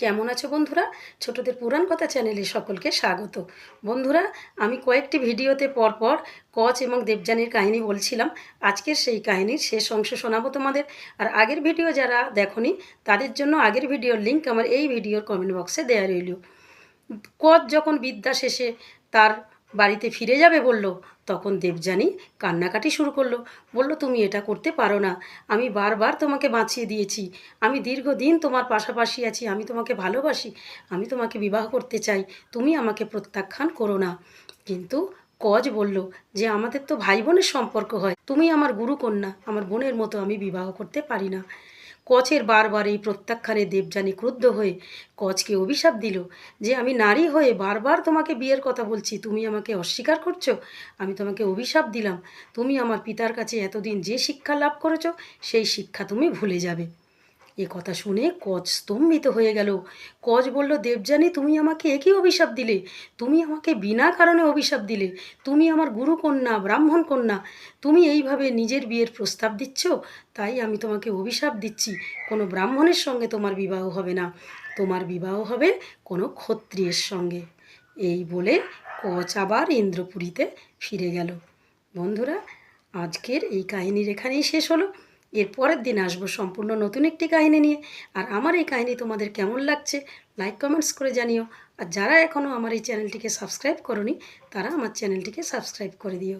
কেমন আছো বন্ধুরা? ছোটদের পুরাণ কথা চ্যানেলে সকলকে স্বাগত। বন্ধুরা, আমি কয়েকটি ভিডিওতে পরপর কচ এবং দেবযানীর কাহিনী বলছিলাম। আজকের সেই কাহিনীর শেষ অংশ শোনাবো তোমাদের। আর আগের ভিডিও যারা দেখনি, তাদের জন্য আগের ভিডিওর লিঙ্ক আমার এই ভিডিওর কমেন্ট বক্সে দেওয়া রইল। কচ যখন বিদ্যা শেষে তার বাড়িতে ফিরে যাবে বলল। তখন দেবযানী কান্নাকাটি শুরু করল। বলল, তুমি এটা করতে পারো না। আমি বারবার তোমাকে বাঁচিয়ে দিয়েছি। আমি দীর্ঘদিন তোমার পাশাপাশি আছি। আমি তোমাকে ভালোবাসি। আমি তোমাকে বিবাহ করতে চাই। তুমি আমাকে প্রত্যাখ্যান করো না। কিন্তু কজ বলল, যে আমাদের তো ভাই বোনের সম্পর্ক হয়। তুমি আমার গুরুকন্যা। আমার বোনের মতো আমি বিবাহ করতে পারি না। কচের বারবার এই প্রত্যাখ্যানে দেবযানী ক্রুদ্ধ হয়ে কচকে অভিশাপ দিল যে, আমি নারী হয়ে বারবার তোমাকে বিয়ের কথা বলছি, তুমি আমাকে অস্বীকার করছ? আমি তোমাকে অভিশাপ দিলাম। তুমি আমার পিতার কাছে এতদিন যে শিক্ষা লাভ করেছ, সেই শিক্ষা তুমি ভুলে যাবে। এ কথা শুনে কচ স্তম্ভিত হয়ে গেল। কচ বলল, দেবযানী, তুমি আমাকে একই অভিশাপ দিলে। তুমি আমাকে বিনা কারণে অভিশাপ দিলে। তুমি আমার গুরুকন্যা ব্রাহ্মণ কন্যা তুমি এইভাবে নিজের বিয়ের প্রস্তাব দিচ্ছ? তাই আমি তোমাকে অভিশাপ দিচ্ছি। কোনো ব্রাহ্মণের সঙ্গে তোমার বিবাহ হবে না। তোমার বিবাহ হবে কোনো ক্ষত্রিয়ের সঙ্গে। এই বলে কচ আবার ইন্দ্রপুরীতে ফিরে গেল। বন্ধুরা, আজকের এই কাহিনীর এখানেই শেষ হলো। এর পরের দিন আসব সম্পূর্ণ নতুন একটি কাহিনী নিয়ে। আর আমার এই কাহিনী তোমাদের কেমন লাগছে লাইক কমেন্টস করে জানিও। আর যারা এখনও আমার এই চ্যানেলটিকে সাবস্ক্রাইব করনি, তারা আমার চ্যানেলটিকে সাবস্ক্রাইব করে দিও।